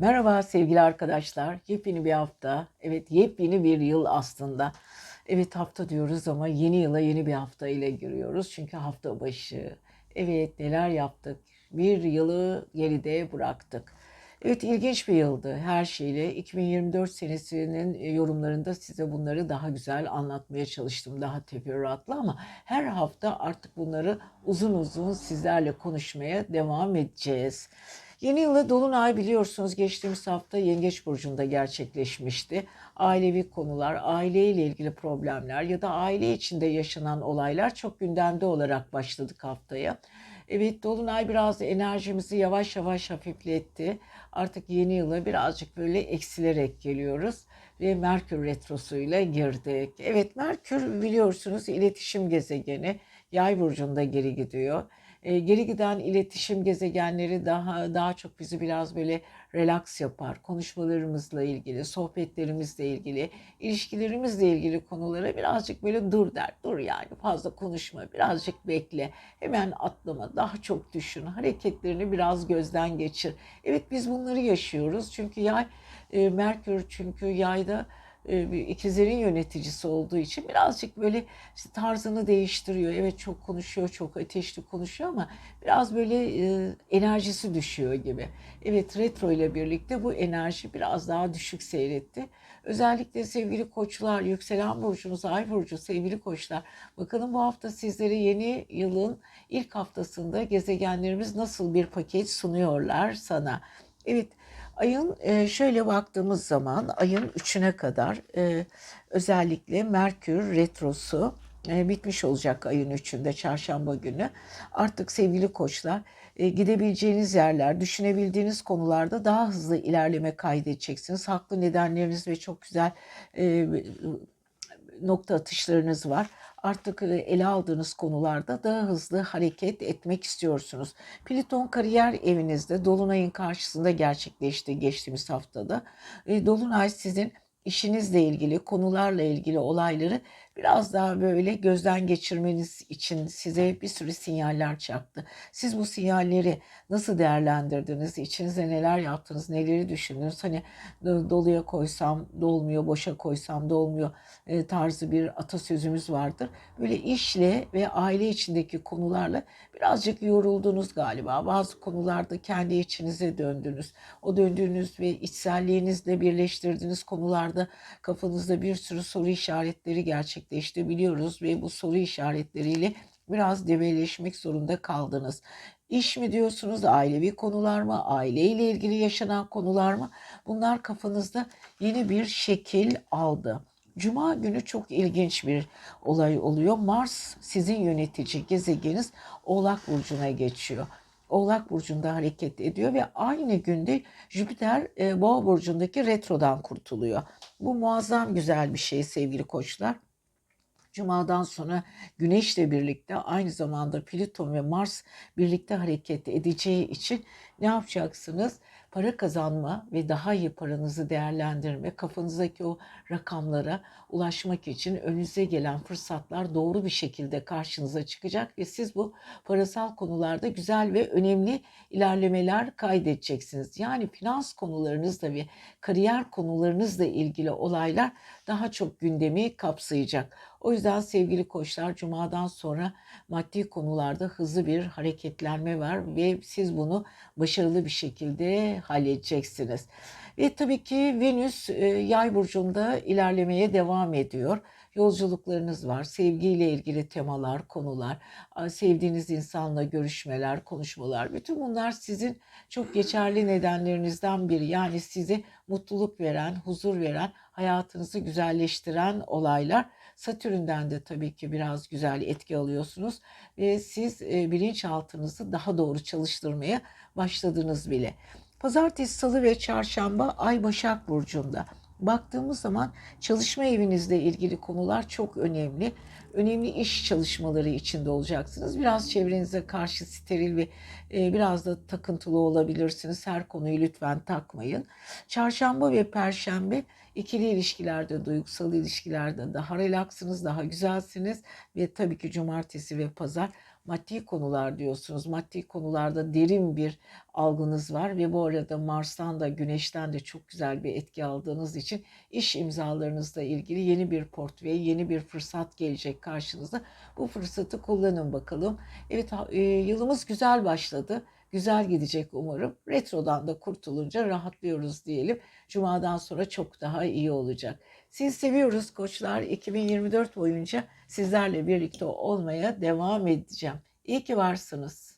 Merhaba sevgili arkadaşlar. Yepyeni bir hafta. Evet yepyeni bir yıl aslında. Evet hafta diyoruz ama yeni yıla yeni bir hafta ile giriyoruz. Çünkü hafta başı. Evet neler yaptık. Bir yılı geride bıraktık. Evet ilginç bir yıldı her şeyle. 2024 senesinin e, yorumlarında size bunları daha güzel anlatmaya çalıştım. Daha teferruatlı ama her hafta artık bunları uzun uzun sizlerle konuşmaya devam edeceğiz. Yeni yılı Dolunay biliyorsunuz geçtiğimiz hafta Yengeç Burcu'nda gerçekleşmişti. Ailevi konular, aileyle ilgili problemler ya da aile içinde yaşanan olaylar çok gündemde olarak başladık haftaya. Evet Dolunay biraz enerjimizi yavaş yavaş hafifletti. Artık yeni yıla birazcık böyle eksilerek geliyoruz ve Merkür Retrosu'yla girdik. Evet Merkür biliyorsunuz iletişim gezegeni. Yay burcunda geri gidiyor. E, geri giden iletişim gezegenleri daha daha çok bizi biraz böyle relax yapar. Konuşmalarımızla ilgili, sohbetlerimizle ilgili, ilişkilerimizle ilgili konulara birazcık böyle dur der. Dur yani fazla konuşma, birazcık bekle. Hemen atlama, daha çok düşün. Hareketlerini biraz gözden geçir. Evet biz bunları yaşıyoruz. Çünkü yay e, Merkür çünkü yayda ikizlerin yöneticisi olduğu için birazcık böyle işte tarzını değiştiriyor. Evet çok konuşuyor, çok ateşli konuşuyor ama biraz böyle e, enerjisi düşüyor gibi. Evet retro ile birlikte bu enerji biraz daha düşük seyretti. Özellikle sevgili koçlar, yükselen burcunuz, ay burcu, sevgili koçlar. Bakalım bu hafta sizlere yeni yılın ilk haftasında gezegenlerimiz nasıl bir paket sunuyorlar sana. Evet Ayın e, şöyle baktığımız zaman ayın 3'üne kadar e, özellikle Merkür retrosu e, bitmiş olacak ayın 3'ünde çarşamba günü. Artık sevgili koçlar gidebileceğiniz yerler, düşünebildiğiniz konularda daha hızlı ilerleme kaydedeceksiniz. Haklı nedenleriniz ve çok güzel nokta atışlarınız var artık ele aldığınız konularda daha hızlı hareket etmek istiyorsunuz. Plüton kariyer evinizde Dolunay'ın karşısında gerçekleşti geçtiğimiz haftada. Dolunay sizin işinizle ilgili, konularla ilgili olayları biraz daha böyle gözden geçirmeniz için size bir sürü sinyaller çaktı. Siz bu sinyalleri nasıl değerlendirdiniz? İçinize neler yaptınız? Neleri düşündünüz? Hani doluya koysam dolmuyor, boşa koysam dolmuyor e, tarzı bir atasözümüz vardır. Böyle işle ve aile içindeki konularla birazcık yoruldunuz galiba. Bazı konularda kendi içinize döndünüz. O döndüğünüz ve içselliğinizle birleştirdiğiniz konularda kafanızda bir sürü soru işaretleri gerçekleşti biliyoruz ve bu soru işaretleriyle biraz debeleşmek zorunda kaldınız. İş mi diyorsunuz, ailevi konular mı, aileyle ilgili yaşanan konular mı? Bunlar kafanızda yeni bir şekil aldı. Cuma günü çok ilginç bir olay oluyor. Mars sizin yönetici gezegeniniz Oğlak Burcu'na geçiyor. Oğlak Burcu'nda hareket ediyor ve aynı günde Jüpiter e, Boğa Burcu'ndaki retrodan kurtuluyor. Bu muazzam güzel bir şey sevgili koçlar. Cuma'dan sonra Güneş'le birlikte aynı zamanda Plüton ve Mars birlikte hareket edeceği için ne yapacaksınız? Para kazanma ve daha iyi paranızı değerlendirme, kafanızdaki o rakamlara ulaşmak için önünüze gelen fırsatlar doğru bir şekilde karşınıza çıkacak ve siz bu parasal konularda güzel ve önemli ilerlemeler kaydedeceksiniz. Yani finans konularınızla ve kariyer konularınızla ilgili olaylar daha çok gündemi kapsayacak. O yüzden sevgili koçlar cumadan sonra maddi konularda hızlı bir hareketlenme var ve siz bunu başarılı bir şekilde halledeceksiniz. Ve tabii ki Venüs e, yay burcunda ilerlemeye devam ediyor yolculuklarınız var. Sevgiyle ilgili temalar, konular, sevdiğiniz insanla görüşmeler, konuşmalar. Bütün bunlar sizin çok geçerli nedenlerinizden biri. Yani size mutluluk veren, huzur veren, hayatınızı güzelleştiren olaylar. Satürn'den de tabii ki biraz güzel etki alıyorsunuz ve siz e, bilinçaltınızı daha doğru çalıştırmaya başladınız bile. Pazartesi, salı ve çarşamba Ay Başak Burcu'nda. Baktığımız zaman çalışma evinizle ilgili konular çok önemli. Önemli iş çalışmaları içinde olacaksınız. Biraz çevrenize karşı steril ve e, biraz da takıntılı olabilirsiniz. Her konuyu lütfen takmayın. Çarşamba ve perşembe İkili ilişkilerde, duygusal ilişkilerde daha relaksınız, daha güzelsiniz ve tabii ki cumartesi ve pazar maddi konular diyorsunuz. Maddi konularda derin bir algınız var ve bu arada Mars'tan da Güneş'ten de çok güzel bir etki aldığınız için iş imzalarınızla ilgili yeni bir portföy, yeni bir fırsat gelecek karşınıza. Bu fırsatı kullanın bakalım. Evet e, yılımız güzel başladı. Güzel gidecek umarım. Retrodan da kurtulunca rahatlıyoruz diyelim. Cuma'dan sonra çok daha iyi olacak. Siz seviyoruz koçlar. 2024 boyunca sizlerle birlikte olmaya devam edeceğim. İyi ki varsınız.